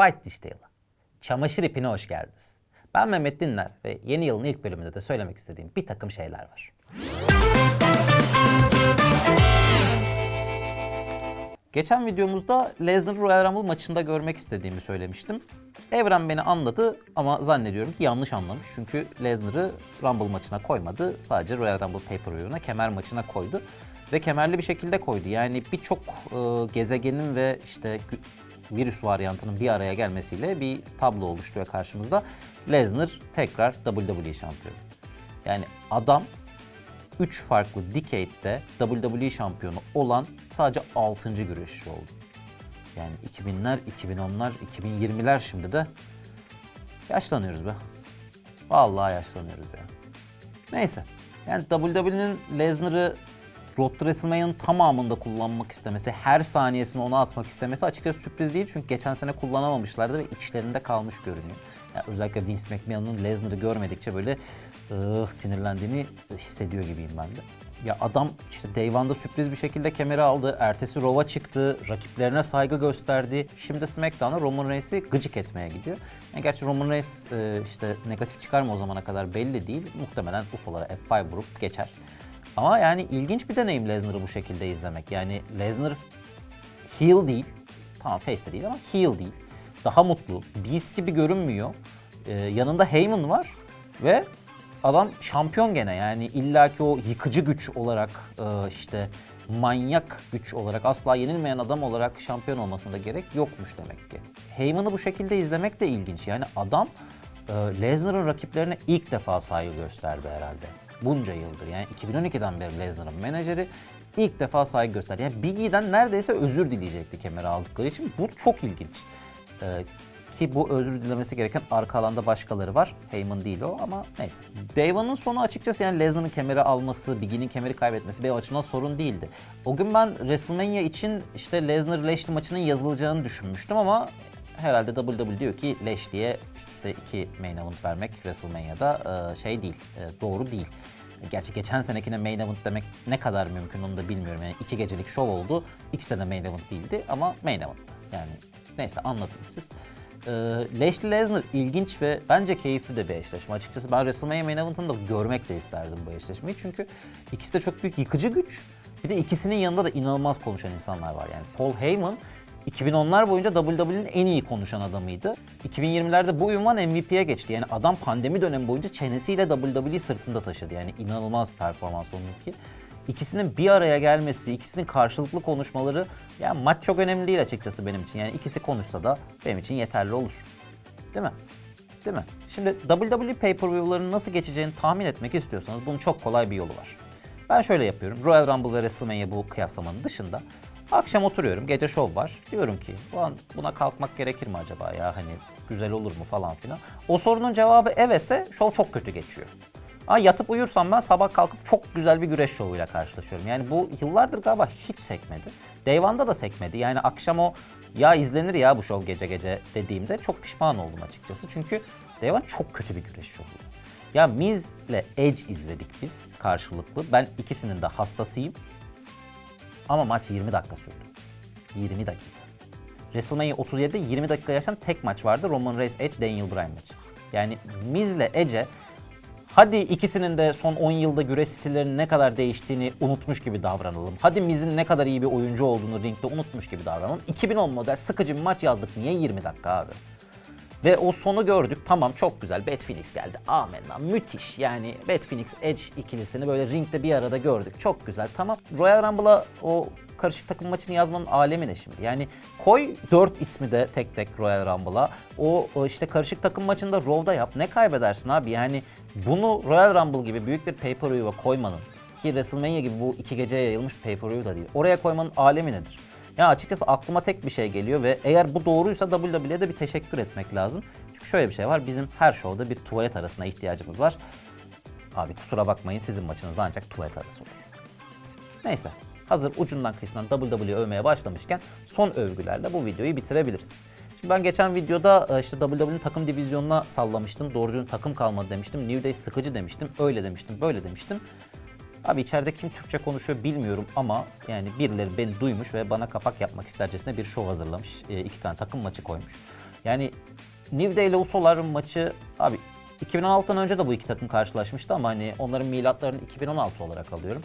Fight Dish Tale'a, çamaşır ipine hoş geldiniz. Ben Mehmet Dinler ve yeni yılın ilk bölümünde de söylemek istediğim bir takım şeyler var. Geçen videomuzda Lesnar Royal Rumble maçında görmek istediğimi söylemiştim. Evren beni anladı ama zannediyorum ki yanlış anlamış. Çünkü Lesnar'ı Rumble maçına koymadı. Sadece Royal Rumble Pay-Per-View'una kemer maçına koydu. Ve kemerli bir şekilde koydu. Yani birçok e, gezegenin ve işte virüs varyantının bir araya gelmesiyle bir tablo oluşturuyor karşımızda. Lesnar tekrar WWE şampiyonu. Yani adam 3 farklı decade'de WWE şampiyonu olan sadece 6. güreşçi oldu. Yani 2000'ler, 2010'lar, 2020'ler şimdi de yaşlanıyoruz be. Vallahi yaşlanıyoruz ya. Neyse. Yani WWE'nin Lesnar'ı Road to WrestleMania'nın tamamında kullanmak istemesi, her saniyesini ona atmak istemesi açıkçası sürpriz değil. Çünkü geçen sene kullanamamışlardı ve içlerinde kalmış görünüyor. Yani özellikle Vince McMahon'ın Lesnar'ı görmedikçe böyle ıh, sinirlendiğini hissediyor gibiyim ben de. Ya adam işte Day sürpriz bir şekilde kemeri aldı. Ertesi Raw'a çıktı. Rakiplerine saygı gösterdi. Şimdi SmackDown'a Roman Reigns'i gıcık etmeye gidiyor. Yani gerçi Roman Reigns e, işte negatif çıkar mı o zamana kadar belli değil. Muhtemelen UFO'lara F5 vurup geçer. Ama yani ilginç bir deneyim Lesnar'ı bu şekilde izlemek. Yani Lesnar heel değil. Tamam face de değil ama heel değil. Daha mutlu. Beast gibi görünmüyor. Ee, yanında Heyman var ve adam şampiyon gene yani illaki o yıkıcı güç olarak e, işte manyak güç olarak asla yenilmeyen adam olarak şampiyon olmasına da gerek yokmuş demek ki. Heyman'ı bu şekilde izlemek de ilginç. Yani adam e, Lesnar'ın rakiplerine ilk defa saygı gösterdi herhalde. Bunca yıldır yani 2012'den beri Lesnar'ın menajeri ilk defa saygı gösterdi. Yani Big E'den neredeyse özür dileyecekti kemeri aldıkları için. Bu çok ilginç. Ee, ki bu özür dilemesi gereken arka alanda başkaları var. Heyman değil o ama neyse. Deva'nın sonu açıkçası yani Lesnar'ın kemeri alması, Big E'nin kemeri kaybetmesi benim açımdan sorun değildi. O gün ben WrestleMania için işte Lesnar Lashley maçının yazılacağını düşünmüştüm ama herhalde WWE diyor ki Lashley'e üst üste iki main event vermek WrestleMania'da e, şey değil, e, doğru değil. Gerçi geçen senekine main event demek ne kadar mümkün onu da bilmiyorum. Yani iki gecelik şov oldu. İkisi de main event değildi ama main event. Yani neyse anladınız siz. Ee, Lashley Lesnar ilginç ve bence keyifli de bir eşleşme. Açıkçası ben WrestleMania main event'ını da görmek de isterdim bu eşleşmeyi. Çünkü ikisi de çok büyük yıkıcı güç. Bir de ikisinin yanında da inanılmaz konuşan insanlar var. Yani Paul Heyman 2010'lar boyunca WWE'nin en iyi konuşan adamıydı. 2020'lerde bu ünvan MVP'ye geçti. Yani adam pandemi dönemi boyunca çenesiyle WWE sırtında taşıdı. Yani inanılmaz performans onunki. İkisinin bir araya gelmesi, ikisinin karşılıklı konuşmaları, yani maç çok önemli değil açıkçası benim için. Yani ikisi konuşsa da benim için yeterli olur. Değil mi? Değil mi? Şimdi WWE pay-per-view'ların nasıl geçeceğini tahmin etmek istiyorsanız bunun çok kolay bir yolu var. Ben şöyle yapıyorum. Royal Rumble ve WrestleMania bu kıyaslamanın dışında. Akşam oturuyorum, gece şov var. Diyorum ki buna kalkmak gerekir mi acaba ya hani güzel olur mu falan filan. O sorunun cevabı evetse şov çok kötü geçiyor. Ama yatıp uyursam ben sabah kalkıp çok güzel bir güreş şovuyla karşılaşıyorum. Yani bu yıllardır galiba hiç sekmedi. Day One'da da sekmedi. Yani akşam o ya izlenir ya bu şov gece gece dediğimde çok pişman oldum açıkçası. Çünkü One çok kötü bir güreş şovu. Ya Miz ile Edge izledik biz karşılıklı. Ben ikisinin de hastasıyım. Ama maç 20 dakika sürdü. 20 dakika. WrestleMania 37'de 20 dakika yaşayan tek maç vardı. Roman Reigns Edge, Daniel Bryan maçı. Yani Miz ile Edge'e hadi ikisinin de son 10 yılda güreş stillerinin ne kadar değiştiğini unutmuş gibi davranalım. Hadi Miz'in ne kadar iyi bir oyuncu olduğunu ringde unutmuş gibi davranalım. 2010 model sıkıcı bir maç yazdık. Niye 20 dakika abi? Ve o sonu gördük. Tamam çok güzel. Bad Phoenix geldi. Amenna. Müthiş. Yani Bad Phoenix Edge ikilisini böyle ringde bir arada gördük. Çok güzel. Tamam. Royal Rumble'a o karışık takım maçını yazmanın alemi ne şimdi? Yani koy 4 ismi de tek tek Royal Rumble'a. O, işte karışık takım maçında Raw'da yap. Ne kaybedersin abi? Yani bunu Royal Rumble gibi büyük bir pay-per-view'a koymanın ki WrestleMania gibi bu iki geceye yayılmış pay-per-view da değil. Oraya koymanın alemi nedir? Ya açıkçası aklıma tek bir şey geliyor ve eğer bu doğruysa WWE'ye de bir teşekkür etmek lazım. Çünkü şöyle bir şey var. Bizim her şovda bir tuvalet arasına ihtiyacımız var. Abi kusura bakmayın sizin maçınızda ancak tuvalet arası olur. Neyse. Hazır ucundan kıyısından WWE övmeye başlamışken son övgülerle bu videoyu bitirebiliriz. Şimdi ben geçen videoda e, işte WWE'nin takım divizyonuna sallamıştım. Doğrucunun takım kalmadı demiştim. New Day sıkıcı demiştim. Öyle demiştim, böyle demiştim. Abi içeride kim Türkçe konuşuyor bilmiyorum ama yani birileri beni duymuş ve bana kapak yapmak istercesine bir şov hazırlamış. E, iki tane takım maçı koymuş. Yani New ile Usolar maçı abi 2016'dan önce de bu iki takım karşılaşmıştı ama hani onların milatlarını 2016 olarak alıyorum.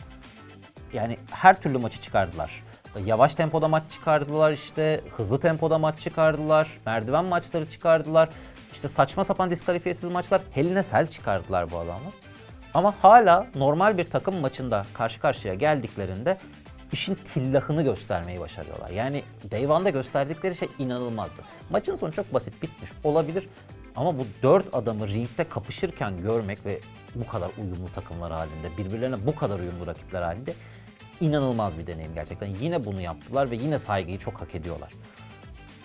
Yani her türlü maçı çıkardılar. Yavaş tempoda maç çıkardılar işte, hızlı tempoda maç çıkardılar, merdiven maçları çıkardılar. İşte saçma sapan diskalifiyesiz maçlar, Heline Sel çıkardılar bu adamlar. Ama hala normal bir takım maçında karşı karşıya geldiklerinde işin tillahını göstermeyi başarıyorlar. Yani Day One'da gösterdikleri şey inanılmazdı. Maçın sonu çok basit bitmiş olabilir. Ama bu dört adamı ringde kapışırken görmek ve bu kadar uyumlu takımlar halinde, birbirlerine bu kadar uyumlu rakipler halinde inanılmaz bir deneyim gerçekten. Yine bunu yaptılar ve yine saygıyı çok hak ediyorlar.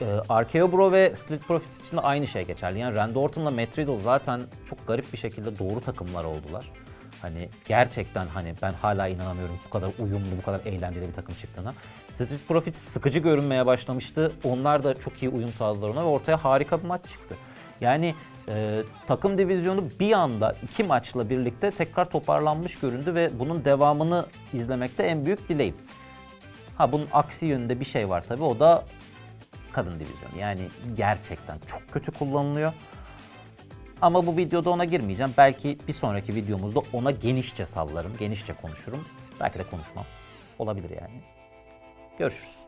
Ee, RKO Bro ve Street Profits için de aynı şey geçerli. Yani Randy Orton'la Matt Riddle zaten çok garip bir şekilde doğru takımlar oldular. Hani gerçekten hani ben hala inanamıyorum bu kadar uyumlu, bu kadar eğlenceli bir takım çıktığına. Street Profits sıkıcı görünmeye başlamıştı. Onlar da çok iyi uyum sağladılar ona ve ortaya harika bir maç çıktı. Yani e, takım divizyonu bir anda iki maçla birlikte tekrar toparlanmış göründü ve bunun devamını izlemekte en büyük dileğim. Ha bunun aksi yönünde bir şey var tabii o da kadın divizyonu. Yani gerçekten çok kötü kullanılıyor. Ama bu videoda ona girmeyeceğim. Belki bir sonraki videomuzda ona genişçe sallarım, genişçe konuşurum. Belki de konuşmam. Olabilir yani. Görüşürüz.